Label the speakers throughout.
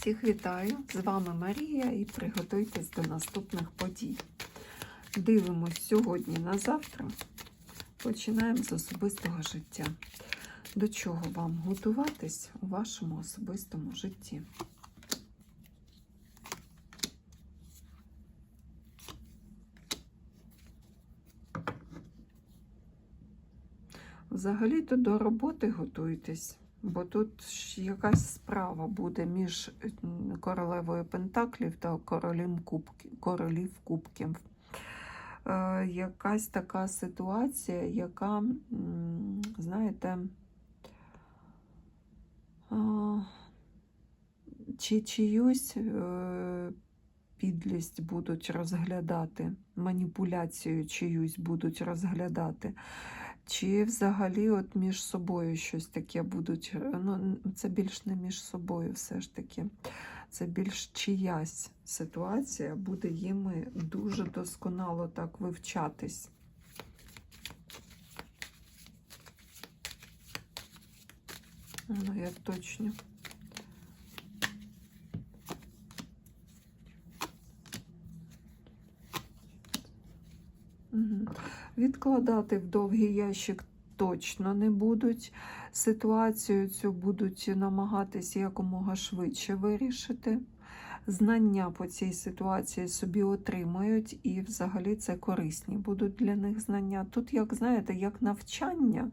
Speaker 1: Всіх вітаю! З вами Марія і приготуйтесь до наступних подій. Дивимось сьогодні на завтра. Починаємо з особистого життя. До чого вам готуватись у вашому особистому житті? Взагалі-то до роботи готуйтесь, бо тут якась справа буде між королевою Пентаклів та королем кубки, королів кубків. Е, якась така ситуація, яка, знаєте, а, чи чиюсь е, підлість будуть розглядати, маніпуляцію чиюсь будуть розглядати. Чи взагалі от між собою щось таке будуть. Ну, це більш не між собою, все ж таки. Це більш чиясь ситуація буде їм дуже досконало так вивчатись. Ну, я точно. Угу. Відкладати в довгий ящик точно не будуть. Ситуацію цю будуть намагатися якомога швидше вирішити. Знання по цій ситуації собі отримають, і взагалі це корисні будуть для них знання. Тут, як знаєте, як навчання.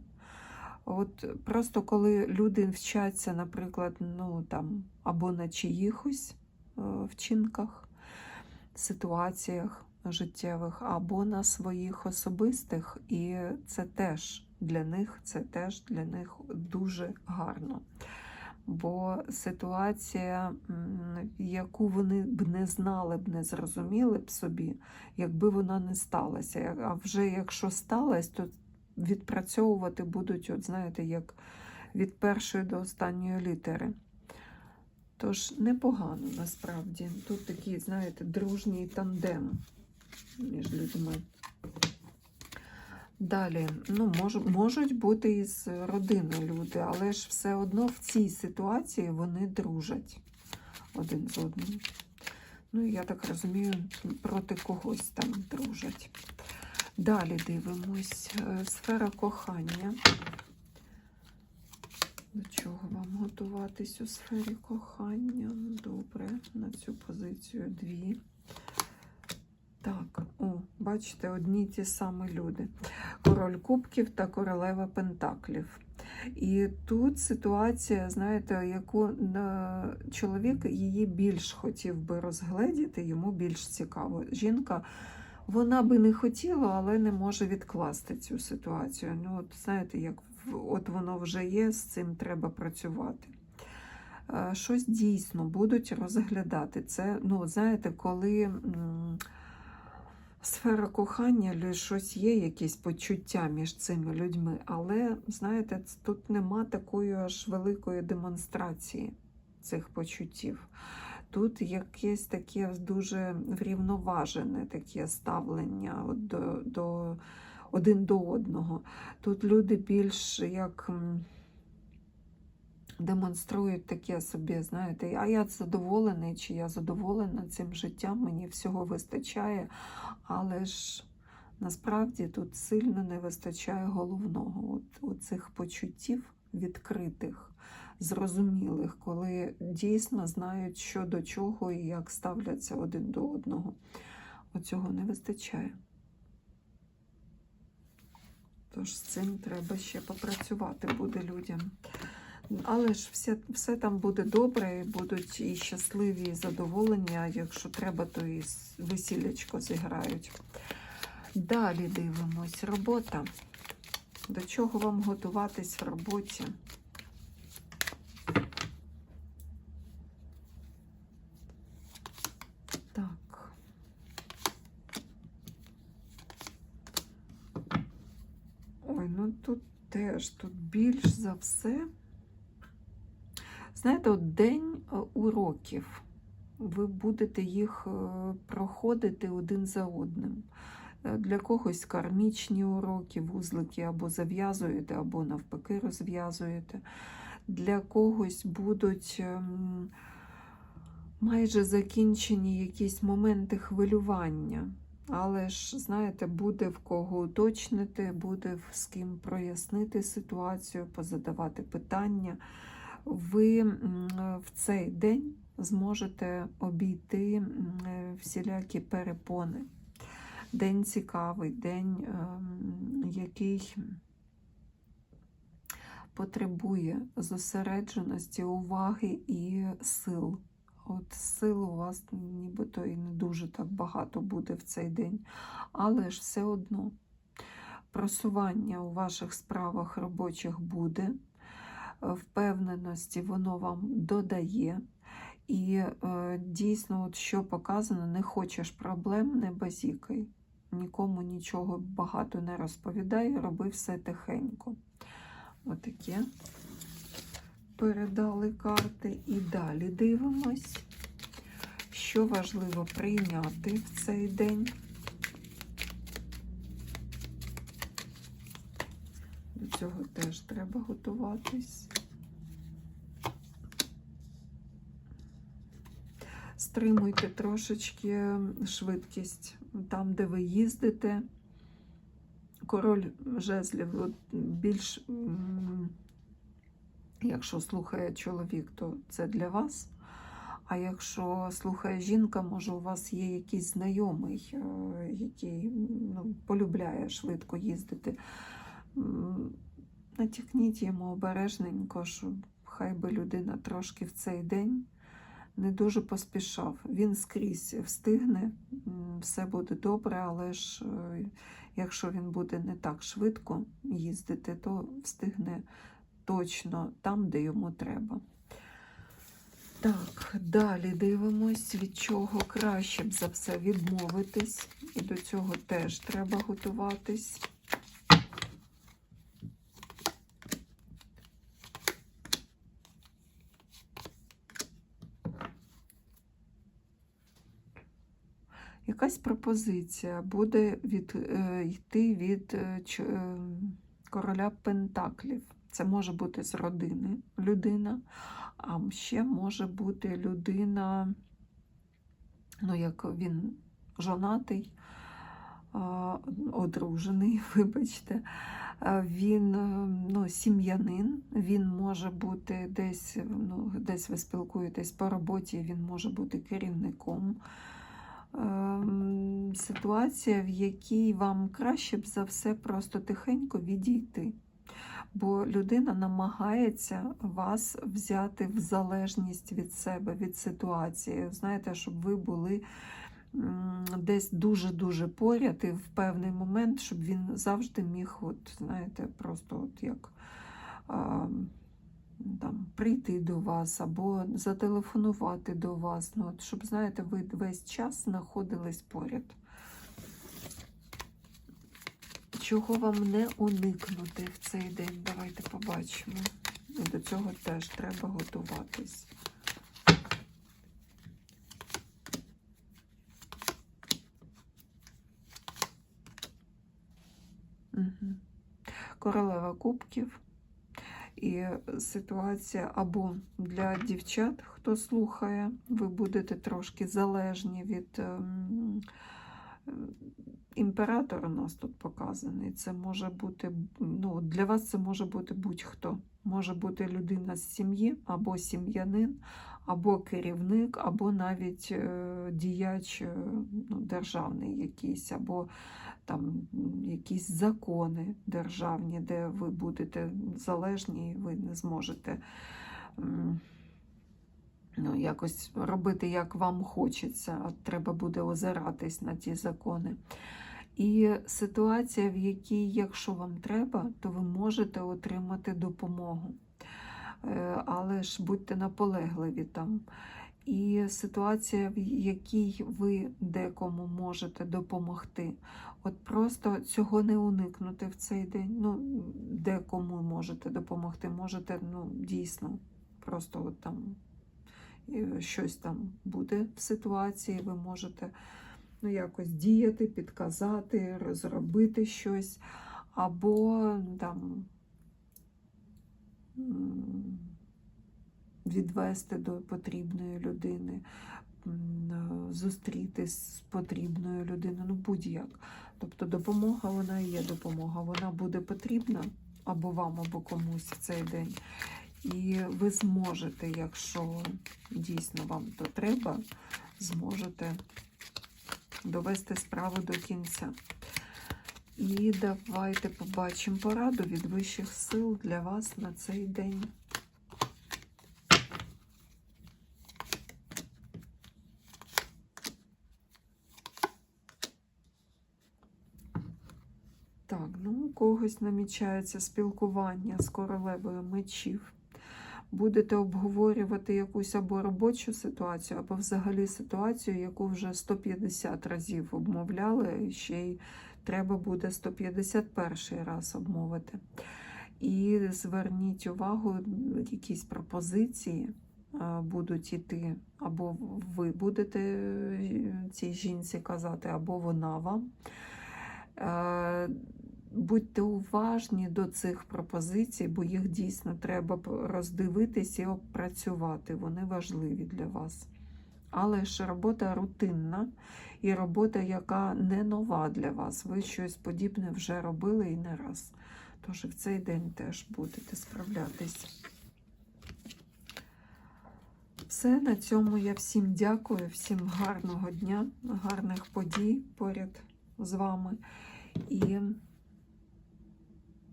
Speaker 1: От просто коли люди вчаться, наприклад, ну там або на чиїхось е, вчинках, ситуаціях життєвих, або на своїх особистих, і це теж для них, це теж для них дуже гарно. Бо ситуація, яку вони б не знали б, не зрозуміли б собі, якби вона не сталася. А вже якщо сталася, то відпрацьовувати будуть, от знаєте, як від першої до останньої літери. Тож непогано насправді. Тут такий, знаєте, дружній тандем між людьми. Далі, ну, мож, можуть бути із родини люди, але ж все одно в цій ситуації вони дружать один з одним. Ну, я так розумію, проти когось там дружать. Далі дивимось. Е, Сфера кохання. До чого вам готуватись у сфері кохання? Добре, на цю позицію дві. Так, о, бачите, одні ті самі люди. Король Кубків та королева Пентаклів. І тут ситуація, знаєте, яку е, чоловік її більш хотів би розгледіти, йому більш цікаво. Жінка, вона би не хотіла, але не може відкласти цю ситуацію. Ну, от знаєте, як от воно вже є, з цим треба працювати. Е, Щось дійсно будуть розглядати. Це, ну, знаєте, коли. Сфера кохання, щось є, якісь почуття між цими людьми, але, знаєте, тут нема такої аж великої демонстрації цих почуттів. Тут якесь таке дуже врівноважене таке ставлення до, до, один до одного. Тут люди більш як демонструють таке собі, знаєте, а я задоволений, чи я задоволена цим життям, мені всього вистачає, але ж насправді тут сильно не вистачає головного, от, оцих почуттів відкритих, зрозумілих, коли дійсно знають, що до чого і як ставляться один до одного. Оцього не вистачає. Тож з цим треба ще попрацювати буде людям. Але ж все, все там буде добре, і будуть і щасливі, і задоволені, а якщо треба, то і весіллячко зіграють. Далі дивимось. Робота. До чого вам готуватись в роботі? Так. Ой, ну тут теж, тут більш за все. Знаєте, от день е, уроків. Ви будете їх е, проходити один за одним. Е, Для когось кармічні уроки, вузлики або зав'язуєте, або навпаки розв'язуєте. Для когось будуть ем, майже закінчені якісь моменти хвилювання. Але ж, знаєте, буде в кого уточнити, буде з ким прояснити ситуацію, позадавати питання. Ви в цей день зможете обійти е, всілякі перепони. День цікавий, день, ем, який потребує зосередженості, уваги і сил. От сил у вас нібито і не дуже так багато буде в цей день, але ж все одно просування у ваших справах робочих буде, впевненості воно вам додає. І е, дійсно, от що показано, не хочеш проблем, не базікай. Нікому нічого багато не розповідай, роби все тихенько. Отаке передали карти. І далі дивимось, що важливо прийняти в цей день. До цього теж треба готуватись. Стримуйте трошечки швидкість там, де ви їздите. Король жезлів більш, якщо слухає чоловік, то це для вас. А якщо слухає жінка, може у вас є якийсь знайомий, е, який ну, полюбляє швидко їздити. Натякніть йому обережненько, щоб хай би людина трошки в цей день не дуже поспішав. Він скрізь встигне, все буде добре, але ж е, якщо він буде не так швидко їздити, то встигне точно там, де йому треба. Так, далі дивимось, від чого краще б за все відмовитись. І до цього теж треба готуватись. Якась пропозиція буде від, е, йти від е, е, короля Пентаклів. Це може бути з родини людина, а ще може бути людина, ну як він жонатий, одружений, вибачте. Він ну, сім'янин, він може бути десь, ну, десь ви спілкуєтесь по роботі, він може бути керівником. Ем, Ситуація, в якій вам краще б за все просто тихенько відійти. Бо людина намагається вас взяти в залежність від себе, від ситуації. Знаєте, щоб ви були десь дуже-дуже поряд і в певний момент, щоб він завжди міг, от, знаєте, просто от як а, там, прийти до вас або зателефонувати до вас. Ну, от, щоб, знаєте, ви весь час знаходились поряд. Чого вам не уникнути в цей день? Давайте побачимо. І до цього теж треба готуватись. Королева кубків. І ситуація або для дівчат, хто слухає, ви будете трошки залежні від ем, імператор у нас тут показаний. Це може бути, ну, для вас це може бути будь-хто. Може бути людина з сім'ї, або сім'янин, або керівник, або навіть е, діяч е, ну, державний якийсь, або там якісь закони державні, де ви будете залежні, і ви не зможете. Ну, якось робити, як вам хочеться, а треба буде озиратись на ті закони. І ситуація, в якій, якщо вам треба, то ви можете отримати допомогу. Е, Але ж будьте наполегливі там. І ситуація, в якій ви декому можете допомогти. От просто цього не уникнути в цей день. Ну, декому можете допомогти, можете, ну, дійсно, просто от там е, щось там буде в ситуації, ви можете ну, якось діяти, підказати, розробити щось, або там відвести до потрібної людини, е, зустрітись з потрібною людиною, ну будь-як. Тобто допомога вона є допомога. Вона буде потрібна або вам, або комусь в цей день. І ви зможете, якщо дійсно вам то треба, зможете довести справу до кінця. І давайте побачимо пораду від вищих сил для вас на цей день. Так, ну у когось намічається спілкування з королевою мечів. Будете обговорювати якусь або робочу ситуацію, або взагалі ситуацію, яку вже 150 разів обмовляли, і ще й треба буде 151 раз обмовити. І зверніть увагу, якісь пропозиції будуть іти, або ви будете е, цій жінці казати, або вона вам. Будьте уважні до цих пропозицій, бо їх дійсно треба роздивитись і опрацювати. Вони важливі для вас. Але ж робота рутинна і робота, яка не нова для вас. Ви щось подібне вже робили і не раз. Тож в цей день теж будете справлятись. Все, на цьому я всім дякую, всім гарного дня, гарних подій поряд з вами. І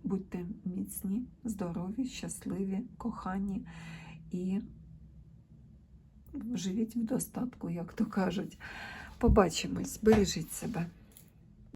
Speaker 1: будьте міцні, здорові, щасливі, кохані і живіть в достатку, як то кажуть. Побачимось, бережіть себе.